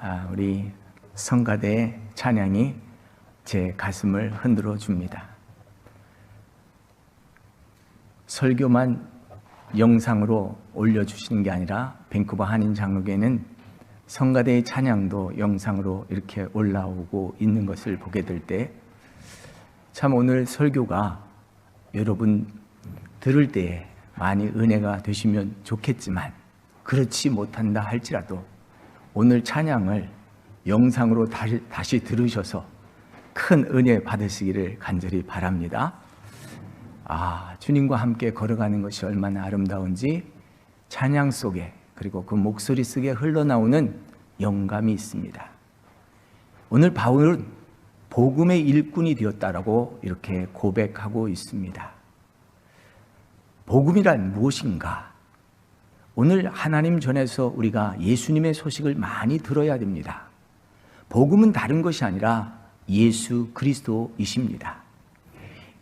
아, 우리 성가대 찬양이 제 가슴을 흔들어 줍니다. 설교만 영상으로 올려주시는 게 아니라 밴쿠버 한인 장로교회는 성가대의 찬양도 영상으로 이렇게 올라오고 있는 것을 보게 될 때 참 오늘 설교가 여러분 들을 때에 많이 은혜가 되시면 좋겠지만 그렇지 못한다 할지라도 오늘 찬양을 영상으로 다시, 다시 들으셔서 큰 은혜 받으시기를 간절히 바랍니다. 아, 주님과 함께 걸어가는 것이 얼마나 아름다운지 찬양 속에 그리고 그 목소리 속에 흘러나오는 영감이 있습니다. 오늘 바울은 복음의 일꾼이 되었다라고 이렇게 고백하고 있습니다. 복음이란 무엇인가? 오늘 하나님 전에서 우리가 예수님의 소식을 많이 들어야 됩니다. 복음은 다른 것이 아니라 예수 그리스도이십니다.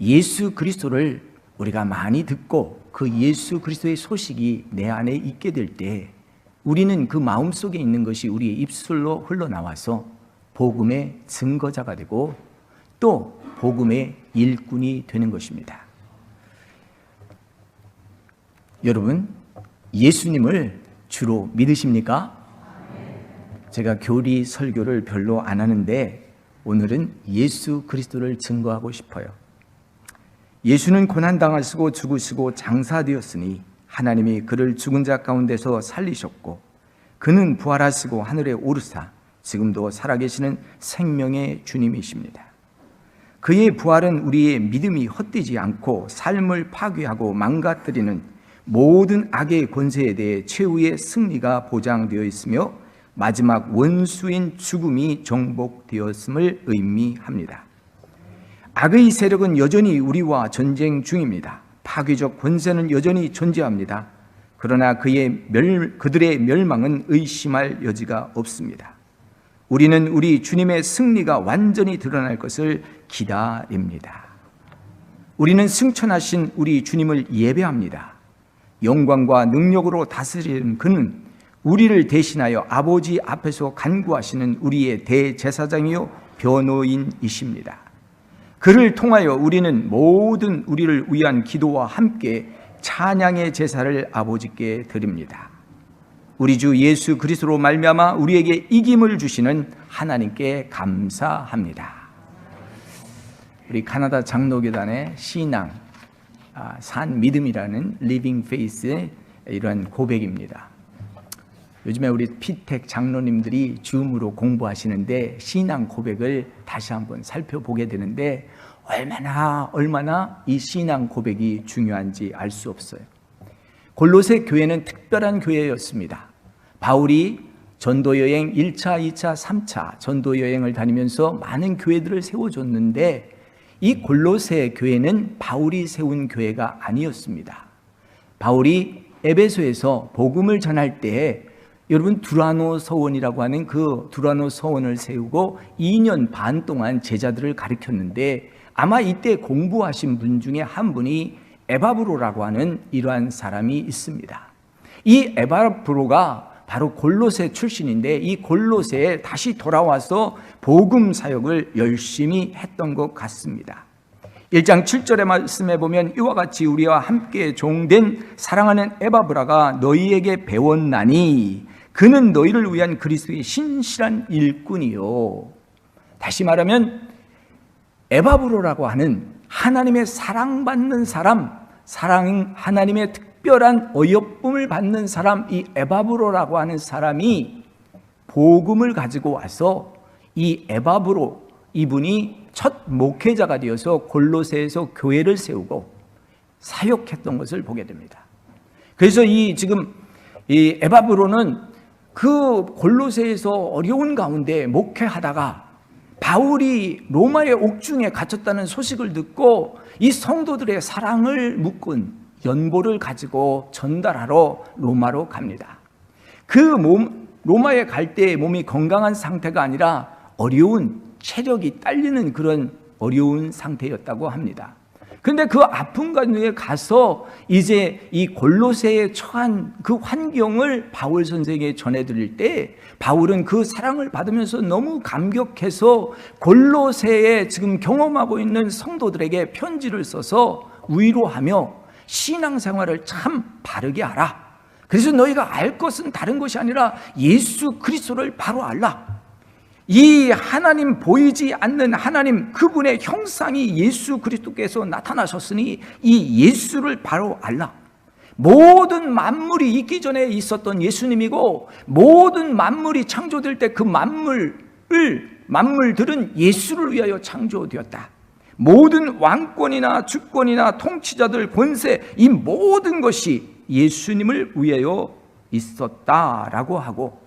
예수 그리스도를 우리가 많이 듣고 그 예수 그리스도의 소식이 내 안에 있게 될 때 우리는 그 마음 속에 있는 것이 우리의 입술로 흘러나와서 복음의 증거자가 되고 또 복음의 일꾼이 되는 것입니다. 여러분, 예수님을 주로 믿으십니까? 제가 교리 설교를 별로 안 하는데 오늘은 예수 그리스도를 증거하고 싶어요. 예수는 고난당하시고 죽으시고 장사되었으니 하나님이 그를 죽은 자 가운데서 살리셨고 그는 부활하시고 하늘에 오르사 지금도 살아계시는 생명의 주님이십니다. 그의 부활은 우리의 믿음이 헛되지 않고 삶을 파괴하고 망가뜨리는 모든 악의 권세에 대해 최후의 승리가 보장되어 있으며 마지막 원수인 죽음이 정복되었음을 의미합니다. 악의 세력은 여전히 우리와 전쟁 중입니다. 파괴적 권세는 여전히 존재합니다. 그러나 그의 멸, 그들의 멸망은 의심할 여지가 없습니다. 우리는 우리 주님의 승리가 완전히 드러날 것을 기다립니다. 우리는 승천하신 우리 주님을 예배합니다. 영광과 능력으로 다스리는 그는 우리를 대신하여 아버지 앞에서 간구하시는 우리의 대제사장이요 변호인이십니다. 그를 통하여 우리는 모든 우리를 위한 기도와 함께 찬양의 제사를 아버지께 드립니다. 우리 주 예수 그리스도로 말미암아 우리에게 이김을 주시는 하나님께 감사합니다. 우리 카나다 장로교단의 신앙 아, 산 믿음이라는 리빙 페이스의 이런 고백입니다. 요즘에 우리 피텍 장로님들이 줌으로 공부하시는데 신앙 고백을 다시 한번 살펴보게 되는데 얼마나 얼마나 이 신앙 고백이 중요한지 알 수 없어요. 골로새 교회는 특별한 교회였습니다. 바울이 전도 여행 1차, 2차, 3차 전도 여행을 다니면서 많은 교회들을 세워줬는데 이 골로새 교회는 바울이 세운 교회가 아니었습니다. 바울이 에베소에서 복음을 전할 때에 여러분 두라노 서원이라고 하는 그 두라노 서원을 세우고 2년 반 동안 제자들을 가르쳤는데 아마 이때 공부하신 분 중에 한 분이 에바브로라고 하는 이러한 사람이 있습니다. 이 에바브로가 바로 골로새 출신인데 이 골로새에 다시 돌아와서 복음 사역을 열심히 했던 것 같습니다. 1장 7절의 말씀에 보면 이와 같이 우리와 함께 종된 사랑하는 에바브라가 너희에게 배웠나니 그는 너희를 위한 그리스도의 신실한 일꾼이요. 다시 말하면 에바브로라고 하는 하나님의 사랑받는 사람, 사랑 하나님의 특 별한 어여쁨을 받는 사람 이 에바브로라고 하는 사람이 복음을 가지고 와서 이 에바브로 이분이 첫 목회자가 되어서 골로새에서 교회를 세우고 사역했던 것을 보게 됩니다. 그래서 이 지금 이 에바브로는 그 골로새에서 어려운 가운데 목회하다가 바울이 로마의 옥중에 갇혔다는 소식을 듣고 이 성도들의 사랑을 묶은 연보를 가지고 전달하러 로마로 갑니다. 그 몸, 로마에 갈 때 몸이 건강한 상태가 아니라 어려운 체력이 딸리는 그런 어려운 상태였다고 합니다. 근데 그 아픈 가운데 가서 이제 이 골로새에 처한 그 환경을 바울 선생에게 전해드릴 때 바울은 그 사랑을 받으면서 너무 감격해서 골로새에 지금 경험하고 있는 성도들에게 편지를 써서 위로하며 신앙생활을 참 바르게 하라. 그래서 너희가 알 것은 다른 것이 아니라 예수 그리스도를 바로 알라. 이 하나님 보이지 않는 하나님 그분의 형상이 예수 그리스도께서 나타나셨으니 이 예수를 바로 알라. 모든 만물이 있기 전에 있었던 예수님이고 모든 만물이 창조될 때 그 만물을 만물들은 예수를 위하여 창조되었다. 모든 왕권이나 주권이나 통치자들 권세 이 모든 것이 예수님을 위하여 있었다라고 하고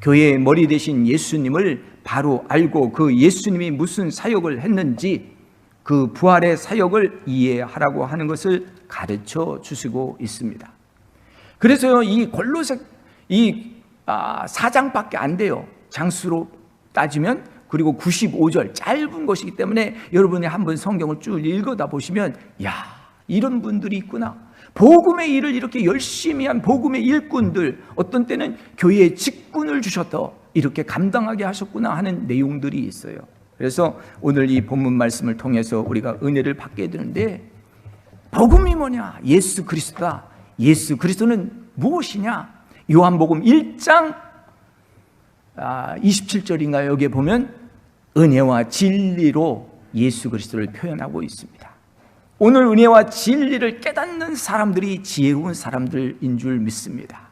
교회의 머리 대신 예수님을 바로 알고 그 예수님이 무슨 사역을 했는지 그 부활의 사역을 이해하라고 하는 것을 가르쳐 주시고 있습니다. 그래서요, 이 골로새 이 아, 사장밖에 안 돼요. 장수로 따지면 그리고 95절 짧은 것이기 때문에 여러분이 한번 성경을 쭉 읽어다 보시면 야 이런 분들이 있구나. 복음의 일을 이렇게 열심히 한 복음의 일꾼들 어떤 때는 교회에 직분을 주셨다 이렇게 감당하게 하셨구나 하는 내용들이 있어요. 그래서 오늘 이 본문 말씀을 통해서 우리가 은혜를 받게 되는데 복음이 뭐냐? 예수 그리스도다. 예수 그리스도는 무엇이냐? 요한복음 1장 27절인가 아, 여기에 보면 은혜와 진리로 예수 그리스도를 표현하고 있습니다. 오늘 은혜와 진리를 깨닫는 사람들이 지혜로운 사람들인 줄 믿습니다.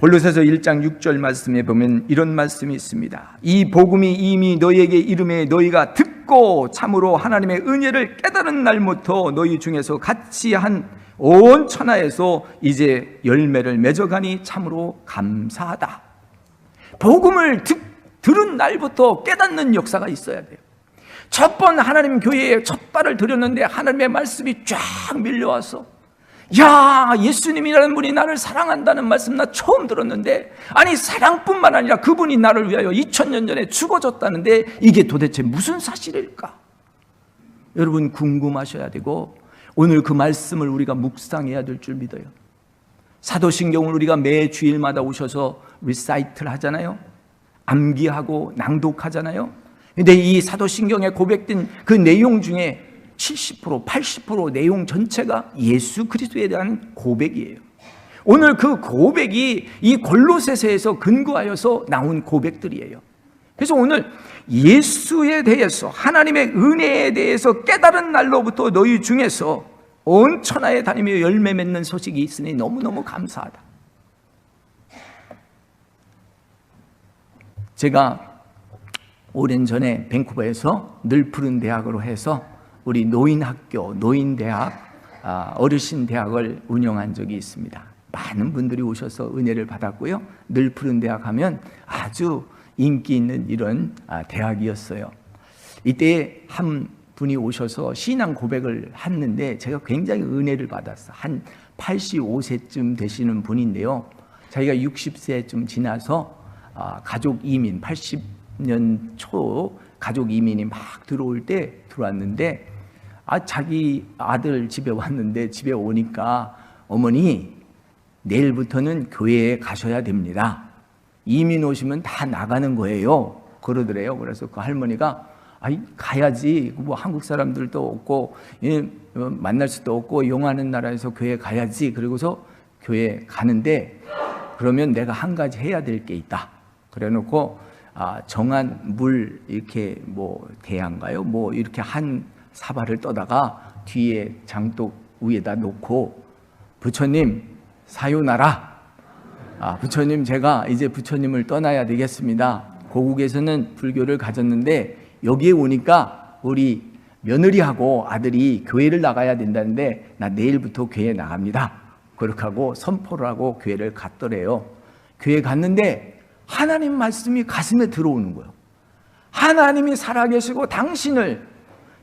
골로새서 1장 6절 말씀에 보면 이런 말씀이 있습니다. 이 복음이 이미 너희에게 이름에 너희가 듣고 참으로 하나님의 은혜를 깨달은 날부터 너희 중에서 같이 한 온 천하에서 이제 열매를 맺어가니 참으로 감사하다. 복음을 듣, 들은 날부터 깨닫는 역사가 있어야 돼요. 첫 번 하나님 교회에 첫 발을 들였는데 하나님의 말씀이 쫙 밀려와서 야 예수님이라는 분이 나를 사랑한다는 말씀 나 처음 들었는데 아니 사랑뿐만 아니라 그분이 나를 위하여 2000년 전에 죽어졌다는데 이게 도대체 무슨 사실일까? 여러분 궁금하셔야 되고 오늘 그 말씀을 우리가 묵상해야 될 줄 믿어요. 사도신경을 우리가 매 주일마다 오셔서 리사이트를 하잖아요. 암기하고 낭독하잖아요. 근데 이 사도신경에 고백된 그 내용 중에 70% 80% 내용 전체가 예수 그리스도에 대한 고백이에요. 오늘 그 고백이 이 골로새서에서 근거하여서 나온 고백들이에요. 그래서 오늘 예수에 대해서 하나님의 은혜에 대해서 깨달은 날로부터 너희 중에서 온 천하에 다니며 열매 맺는 소식이 있으니 너무너무 감사하다. 제가 오랜 전에 밴쿠버에서 늘 푸른 대학으로 해서 우리 노인학교, 노인대학, 아, 어르신대학을 운영한 적이 있습니다. 많은 분들이 오셔서 은혜를 받았고요. 늘 푸른 대학 하면 아주 인기 있는 이런 아, 대학이었어요. 이때 한 분이 오셔서 신앙 고백을 했는데 제가 굉장히 은혜를 받았어. 한 85세쯤 되시는 분인데요. 자기가 60세쯤 지나서 아, 가족 이민 80년 초 가족 이민이 막 들어올 때 들어왔는데 아 자기 아들 집에 왔는데 집에 오니까 어머니 내일부터는 교회에 가셔야 됩니다. 이민 오시면 다 나가는 거예요. 그러더래요. 그래서 그 할머니가 아이 가야지. 뭐 한국 사람들도 없고 예, 만날 수도 없고 용하는 나라에서 교회 가야지. 그리고서 교회 가는데 그러면 내가 한 가지 해야 될 게 있다. 그래놓고 아, 정한 물 이렇게 뭐 대양가요? 뭐 이렇게 한 사발을 떠다가 뒤에 장독 위에다 놓고 부처님 사요나라. 아, 부처님 제가 이제 부처님을 떠나야 되겠습니다. 고국에서는 불교를 가졌는데 여기에 오니까 우리 며느리하고 아들이 교회를 나가야 된다는데 나 내일부터 교회 나갑니다. 그렇게 하고 선포를 하고 교회를 갔더래요. 교회 갔는데 하나님 말씀이 가슴에 들어오는 거예요. 하나님이 살아계시고 당신을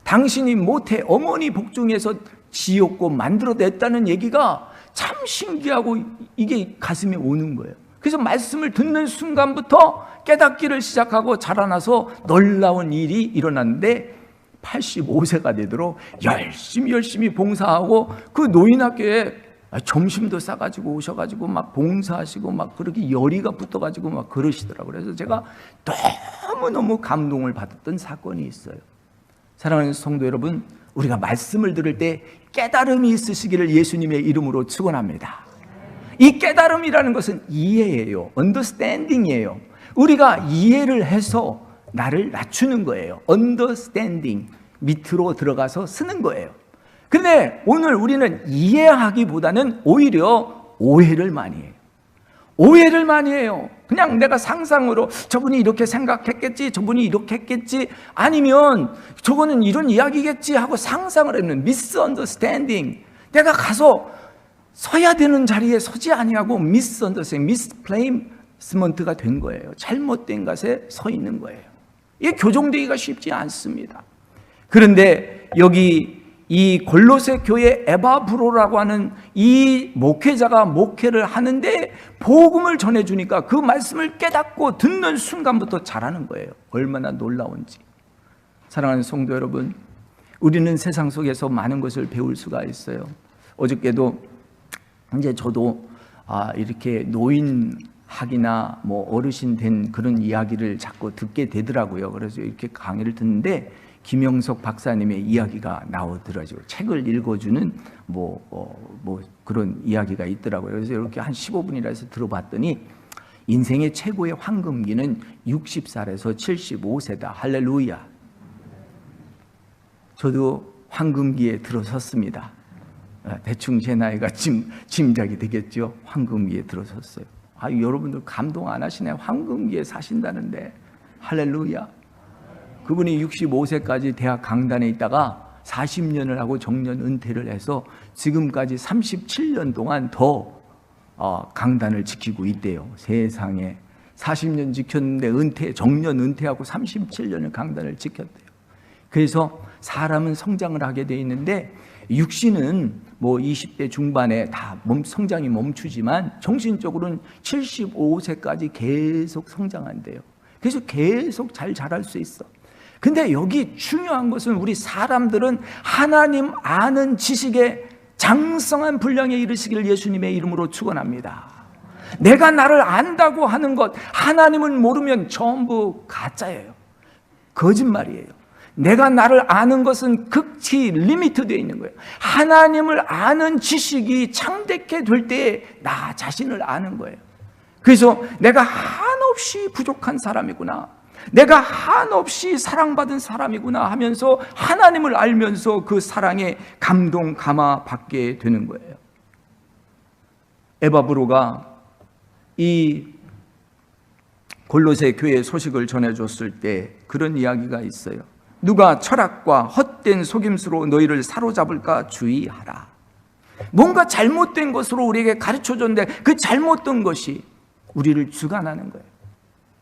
당신이 못해 어머니 복중에서 지었고 만들어냈다는 얘기가 참 신기하고 이게 가슴에 오는 거예요. 그래서 말씀을 듣는 순간부터 깨닫기를 시작하고 자라나서 놀라운 일이 일어났는데 85세가 되도록 열심히 열심히 봉사하고 그 노인학교에 점심도 싸가지고 오셔가지고 막 봉사하시고 막 그렇게 열의가 붙어가지고 막 그러시더라고요. 그래서 제가 너무너무 감동을 받았던 사건이 있어요. 사랑하는 성도 여러분, 우리가 말씀을 들을 때 깨달음이 있으시기를 예수님의 이름으로 축원합니다. 이 깨달음이라는 것은 이해예요. understanding이에요. 우리가 이해를 해서 나를 낮추는 거예요. understanding. 밑으로 들어가서 쓰는 거예요. 근데 오늘 우리는 이해하기보다는 오히려 오해를 많이 해요. 오해를 많이 해요. 그냥 내가 상상으로 저분이 이렇게 생각했겠지, 저분이 이렇게 했겠지, 아니면 저거는 이런 이야기겠지 하고 상상을 했는 misunderstanding. 내가 가서 서야 되는 자리에 서지 아니하고 misunderstanding, misplacement가 된 거예요. 잘못된 것에 서 있는 거예요. 이게 교정되기가 쉽지 않습니다. 그런데 여기 이 골로새 교회 에바브로라고 하는 이 목회자가 목회를 하는데 복음을 전해 주니까 그 말씀을 깨닫고 듣는 순간부터 잘하는 거예요. 얼마나 놀라운지. 사랑하는 성도 여러분, 우리는 세상 속에서 많은 것을 배울 수가 있어요. 어저께도 이제 저도 아, 이렇게 노인학이나 뭐 어르신 된 그런 이야기를 자꾸 듣게 되더라고요. 그래서 이렇게 강의를 듣는데 김영석 박사님의 이야기가 나오더라고요. 책을 읽어주는 뭐, 어, 뭐 그런 이야기가 있더라고요. 그래서 이렇게 한 15분이라 해서 들어봤더니 인생의 최고의 황금기는 60살에서 75세다. 할렐루야. 저도 황금기에 들어섰습니다. 아, 대충 제 나이가 짐, 짐작이 되겠죠. 황금기에 들어섰어요. 아, 여러분들 감동 안 하시나요? 황금기에 사신다는데. 할렐루야. 그분이 65세까지 대학 강단에 있다가 40년을 하고 정년 은퇴를 해서 지금까지 37년 동안 더 어, 강단을 지키고 있대요. 세상에 40년 지켰는데 은퇴 정년 은퇴하고 37년을 강단을 지켰대요. 그래서 사람은 성장을 하게 돼 있는데 육신은 뭐 20대 중반에 다몸 성장이 멈추지만 정신적으로는 75세까지 계속 성장한대요. 그래서 계속 잘 자랄 수 있어. 근데 여기 중요한 것은 우리 사람들은 하나님 아는 지식에 장성한 분량에 이르시기를 예수님의 이름으로 축원합니다. 내가 나를 안다고 하는 것 하나님을 모르면 전부 가짜예요. 거짓말이에요. 내가 나를 아는 것은 극히 리미트되어 있는 거예요. 하나님을 아는 지식이 창대케 될 때에 나 자신을 아는 거예요. 그래서 내가 한없이 부족한 사람이구나. 내가 한없이 사랑받은 사람이구나 하면서 하나님을 알면서 그 사랑에 감동 감화 받게 되는 거예요. 에바브로가 이 골로새 교회 소식을 전해줬을 때 그런 이야기가 있어요. 누가 철학과 헛된 속임수로 너희를 사로잡을까 주의하라. 뭔가 잘못된 것으로 우리에게 가르쳐 줬는데 그 잘못된 것이 우리를 주관하는 거예요.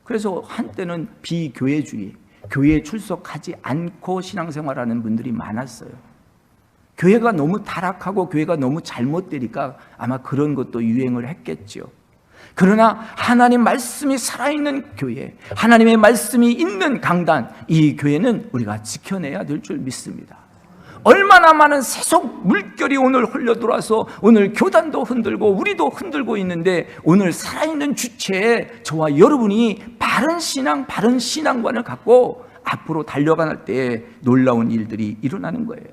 그래서 한때는 비교회주의, 교회에 출석하지 않고 신앙생활하는 분들이 많았어요. 교회가 너무 타락하고 교회가 너무 잘못되니까 아마 그런 것도 유행을 했겠죠. 그러나 하나님 말씀이 살아있는 교회, 하나님의 말씀이 있는 강단, 이 교회는 우리가 지켜내야 될 줄 믿습니다. 얼마나 많은 세속 물결이 오늘 흘려들어와서 오늘 교단도 흔들고 우리도 흔들고 있는데 오늘 살아있는 주체에 저와 여러분이 바른 신앙, 바른 신앙관을 갖고 앞으로 달려갈 때 놀라운 일들이 일어나는 거예요.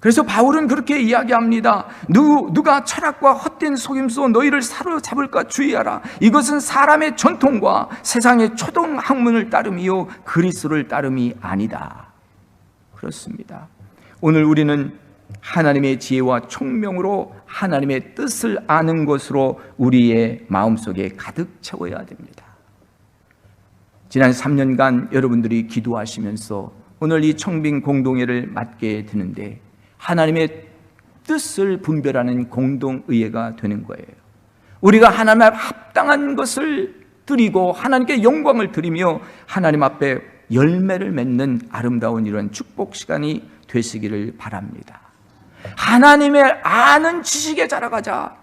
그래서 바울은 그렇게 이야기합니다. 누, 누가 철학과 헛된 속임수 너희를 사로잡을까 주의하라. 이것은 사람의 전통과 세상의 초등 학문을 따름이요 그리스를 따름이 아니다. 그렇습니다. 오늘 우리는 하나님의 지혜와 총명으로 하나님의 뜻을 아는 것으로 우리의 마음속에 가득 채워야 됩니다. 지난 3년간 여러분들이 기도하시면서 오늘 이 청빙 공동회를 맡게 되는데 하나님의 뜻을 분별하는 공동의회가 되는 거예요. 우리가 하나님 앞 합당한 것을 드리고 하나님께 영광을 드리며 하나님 앞에 열매를 맺는 아름다운 이런 축복 시간이 되시기를 바랍니다. 하나님의 아는 지식에 자라가자.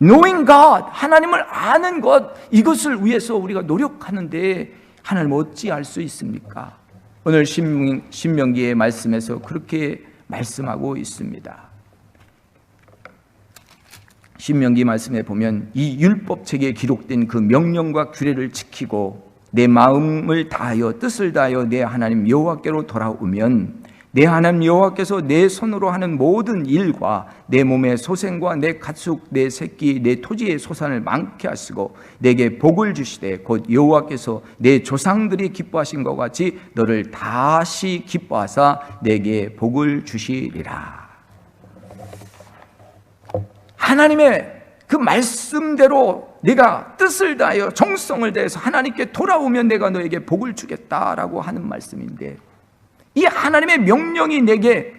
Knowing God, 하나님을 아는 것, 이것을 위해서 우리가 노력하는데 하나님 어찌 알 수 있습니까? 오늘 신- 신명기의 말씀에서 그렇게 말씀하고 있습니다. 신명기 말씀에 보면 이 율법책에 기록된 그 명령과 규례를 지키고 내 마음을 다하여 뜻을 다하여 내 하나님 여호와께로 돌아오면 내 하나님 여호와께서 내 손으로 하는 모든 일과 내 몸의 소생과 내 가축 내 새끼 내 토지의 소산을 많게 하시고 내게 복을 주시되 곧 여호와께서 내 조상들이 기뻐하신 것 같이 너를 다시 기뻐하사 내게 복을 주시리라. 하나님의 그 말씀대로 내가 뜻을 다하여 정성을 다해서 하나님께 돌아오면 내가 너에게 복을 주겠다라고 하는 말씀인데 이 하나님의 명령이 내게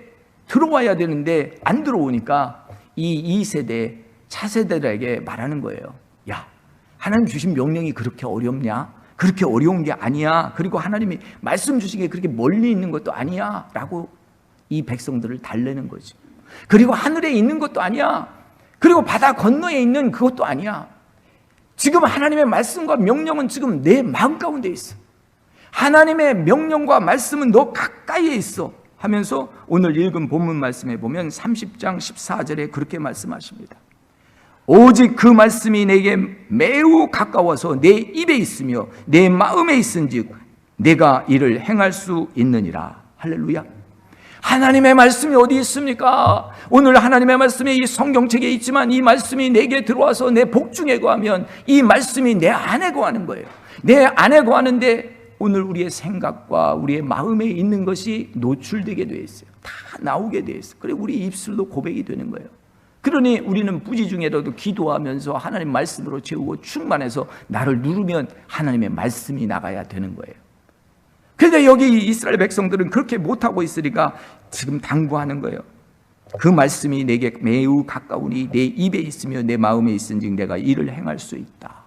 들어와야 되는데 안 들어오니까 이 2세대 차세대들에게 말하는 거예요. 야, 하나님 주신 명령이 그렇게 어렵냐? 그렇게 어려운 게 아니야. 그리고 하나님이 말씀 게 그렇게 멀리 있는 것도 아니야. 라고 이 백성들을 달래는 거지. 그리고 하늘에 있는 것도 아니야. 그리고 바다 건너에 있는 그것도 아니야. 지금 하나님의 말씀과 명령은 지금 내 마음 가운데 있어. 하나님의 명령과 말씀은 너 가까이에 있어. 하면서 오늘 읽은 본문 말씀에 보면 30장 14절에 그렇게 말씀하십니다. 오직 그 말씀이 내게 매우 가까워서 내 입에 있으며 내 마음에 있은즉 내가 이를 행할 수 있느니라. 할렐루야. 하나님의 말씀이 어디 있습니까? 오늘 하나님의 말씀이 이 성경책에 있지만 이 말씀이 내게 들어와서 내 복중에 거하면 이 말씀이 내 안에 거하는 거예요. 내 안에 거하는데 오늘 우리의 생각과 우리의 마음에 있는 것이 노출되게 되어 있어요. 다 나오게 되어 있어요. 그리고 우리 입술로 고백이 되는 거예요. 그러니 우리는 부지 중에라도 기도하면서 하나님 말씀으로 채우고 충만해서 나를 누르면 하나님의 말씀이 나가야 되는 거예요. 그런데 여기 이스라엘 백성들은 그렇게 못하고 있으니까 지금 당부하는 거예요. 그 말씀이 내게 매우 가까우니 내 입에 있으며 내 마음에 있은즉 내가 이를 행할 수 있다.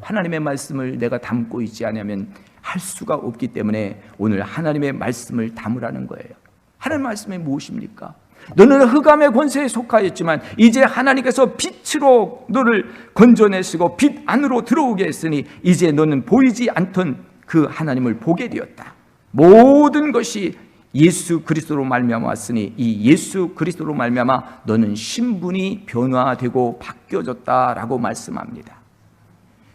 하나님의 말씀을 내가 담고 있지 않으면 할 수가 없기 때문에 오늘 하나님의 말씀을 담으라는 거예요. 하나님 말씀이 무엇입니까? 너는 흑암의 권세에 속하였지만 이제 하나님께서 빛으로 너를 건져내시고 빛 안으로 들어오게 했으니 이제 너는 보이지 않던 그 하나님을 보게 되었다. 모든 것이 예수 그리스도로 말미암아 왔으니 이 예수 그리스도로 말미암아 너는 신분이 변화되고 바뀌어졌다라고 말씀합니다.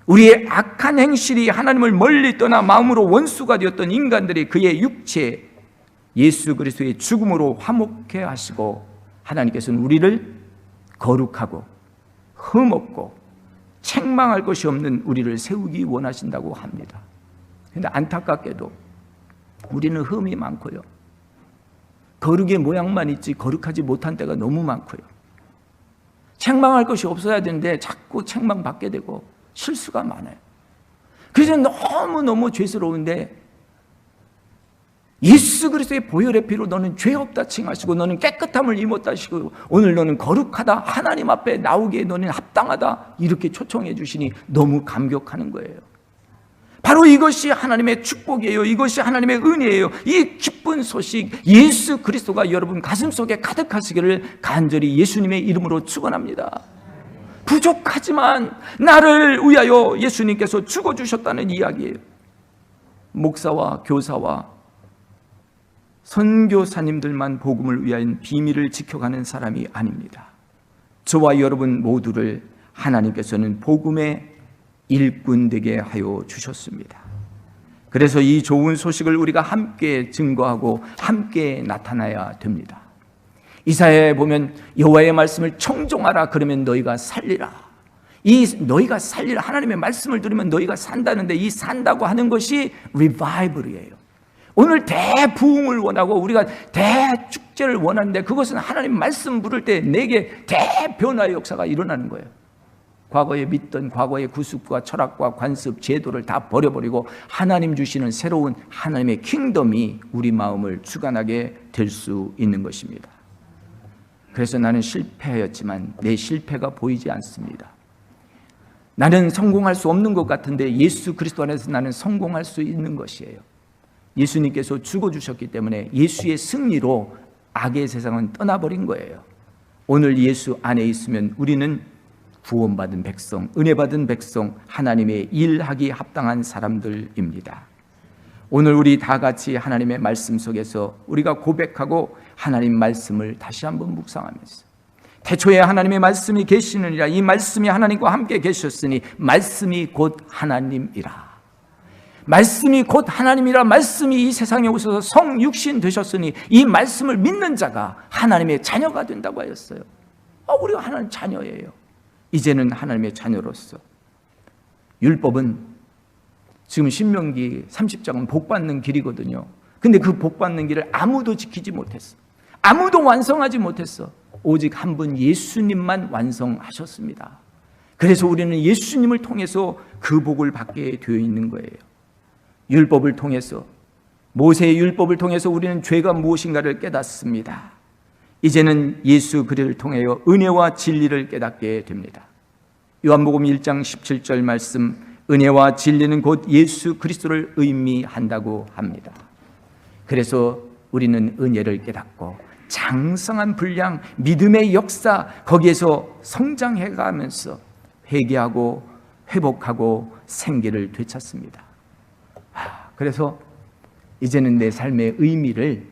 우리의 악한 행실이 하나님을 멀리 떠나 마음으로 원수가 되었던 인간들이 그의 육체 예수 그리스도의 죽음으로 화목해 하시고 하나님께서는 우리를 거룩하고 흠없고 책망할 것이 없는 우리를 세우기 원하신다고 합니다. 근데 안타깝게도 우리는 흠이 많고요. 거룩의 모양만 있지 거룩하지 못한 때가 너무 많고요. 책망할 것이 없어야 되는데 자꾸 책망받게 되고 실수가 많아요. 그래서 너무너무 죄스러운데 예수 그리스도의 보혈의 피로 너는 죄 없다 칭하시고 너는 깨끗함을 입었다 하시고 오늘 너는 거룩하다 하나님 앞에 나오기에 너는 합당하다 이렇게 초청해 주시니 너무 감격하는 거예요. 바로 이것이 하나님의 축복이에요. 이것이 하나님의 은혜예요. 이 기쁜 소식 예수 그리스도가 여러분 가슴 속에 가득하시기를 간절히 예수님의 이름으로 축원합니다. 부족하지만 나를 위하여 예수님께서 죽어 주셨다는 이야기예요. 목사와 교사와 선교사님들만 복음을 위하여 비밀을 지켜가는 사람이 아닙니다. 저와 여러분 모두를 하나님께서는 복음의 일꾼 되게 하여 주셨습니다. 그래서 이 좋은 소식을 우리가 함께 증거하고 함께 나타나야 됩니다. 이사야에 보면 여호와의 말씀을 청종하라 그러면 너희가 살리라. 이 너희가 살리라 하나님의 말씀을 들으면 너희가 산다는데 이 산다고 하는 것이 리바이벌이에요. 오늘 대부흥을 원하고 우리가 대축제를 원하는데 그것은 하나님 말씀 부를 때 내게 대변화의 역사가 일어나는 거예요. 과거에 믿던 과거의 구습과 철학과 관습, 제도를 다 버려버리고 하나님 주시는 새로운 하나님의 킹덤이 우리 마음을 주관하게 될 수 있는 것입니다. 그래서 나는 실패하였지만 내 실패가 보이지 않습니다. 나는 성공할 수 없는 것 같은데 예수 그리스도 안에서 나는 성공할 수 있는 것이에요. 예수님께서 죽어주셨기 때문에 예수의 승리로 악의 세상은 떠나버린 거예요. 오늘 예수 안에 있으면 우리는 구원받은 백성, 은혜 받은 백성, 하나님의 일하기 합당한 사람들입니다. 오늘 우리 다 같이 하나님의 말씀 속에서 우리가 고백하고 하나님 말씀을 다시 한번 묵상하면서 태초에 하나님의 말씀이 계시느니라 이 말씀이 하나님과 함께 계셨으니 말씀이 곧 하나님이라. 말씀이 곧 하나님이라 말씀이 이 세상에 오셔서 성육신 되셨으니 이 말씀을 믿는 자가 하나님의 자녀가 된다고 하였어요. 아, 우리가 하나님 자녀예요. 이제는 하나님의 자녀로서 율법은 지금 신명기 30장은 복 받는 길이거든요. 근데 그 복 받는 길을 아무도 지키지 못했어. 아무도 완성하지 못했어. 오직 한 분 예수님만 완성하셨습니다. 그래서 우리는 예수님을 통해서 그 복을 받게 되어 있는 거예요. 율법을 통해서 모세의 율법을 통해서 우리는 죄가 무엇인가를 깨닫습니다. 이제는 예수 그리를 통하여 은혜와 진리를 깨닫게 됩니다. 요한복음 1장 17절 말씀 은혜와 진리는 곧 예수 그리스도를 의미한다고 합니다. 그래서 우리는 은혜를 깨닫고 장성한 분량, 믿음의 역사 거기에서 성장해 가면서 회개하고 회복하고 생기를 되찾습니다. 그래서 이제는 내 삶의 의미를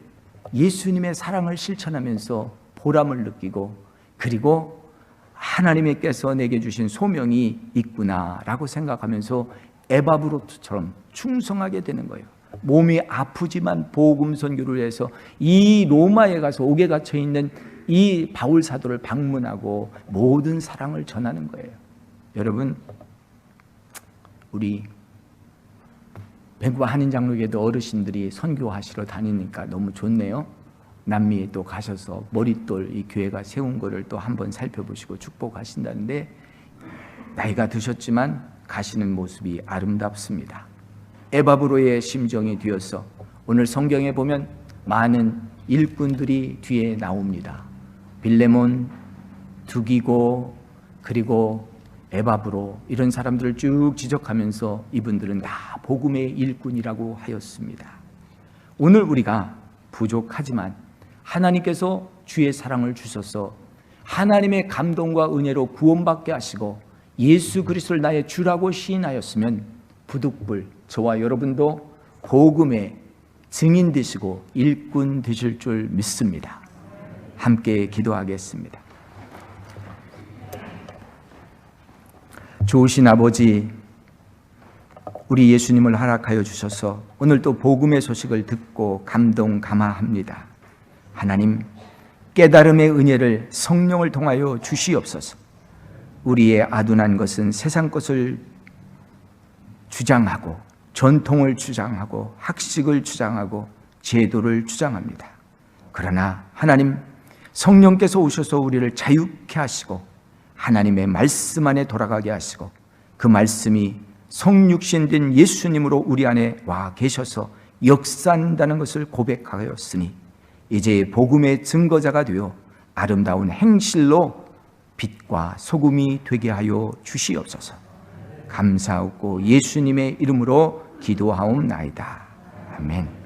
예수님의 사랑을 실천하면서 보람을 느끼고 그리고 하나님께서 내게 주신 소명이 있구나라고 생각하면서 에바브로트처럼 충성하게 되는 거예요. 몸이 아프지만 복음 선교를 해서 이 로마에 가서 옥에 갇혀 있는 이 바울 사도를 방문하고 모든 사랑을 전하는 거예요. 여러분 우리 밴쿠버 한인 장로교도 어르신들이 선교하시러 다니니까 너무 좋네요. 남미에 또 가셔서 머릿돌 이 교회가 세운 거를 또 한번 살펴보시고 축복하신다는데 나이가 드셨지만 가시는 모습이 아름답습니다. 에바브로의 심정이 되어서 오늘 성경에 보면 많은 일꾼들이 뒤에 나옵니다. 빌레몬, 두기고 그리고 에바브로 이런 사람들을 쭉 지적하면서 이분들은 다 복음의 일꾼이라고 하였습니다. 오늘 우리가 부족하지만 하나님께서 주의 사랑을 주셔서 하나님의 감동과 은혜로 구원받게 하시고 예수 그리스도를 나의 주라고 시인하였으면 부득불 저와 여러분도 복음의 증인 되시고 일꾼 되실 줄 믿습니다. 함께 기도하겠습니다. 좋으신 아버지, 우리 예수님을 허락하여 주셔서 오늘 또 복음의 소식을 듣고 감동 감화합니다. 하나님, 깨달음의 은혜를 성령을 통하여 주시옵소서. 우리의 아둔한 것은 세상 것을 주장하고 전통을 주장하고 학식을 주장하고 제도를 주장합니다. 그러나 하나님 성령께서 오셔서 우리를 자유케 하시고 하나님의 말씀 안에 돌아가게 하시고 그 말씀이 성육신 된 예수님으로 우리 안에 와 계셔서 역사한다는 것을 고백하였으니 이제 복음의 증거자가 되어 아름다운 행실로 빛과 소금이 되게 하여 주시옵소서. 감사하고 예수님의 이름으로 기도하옵나이다. 아멘.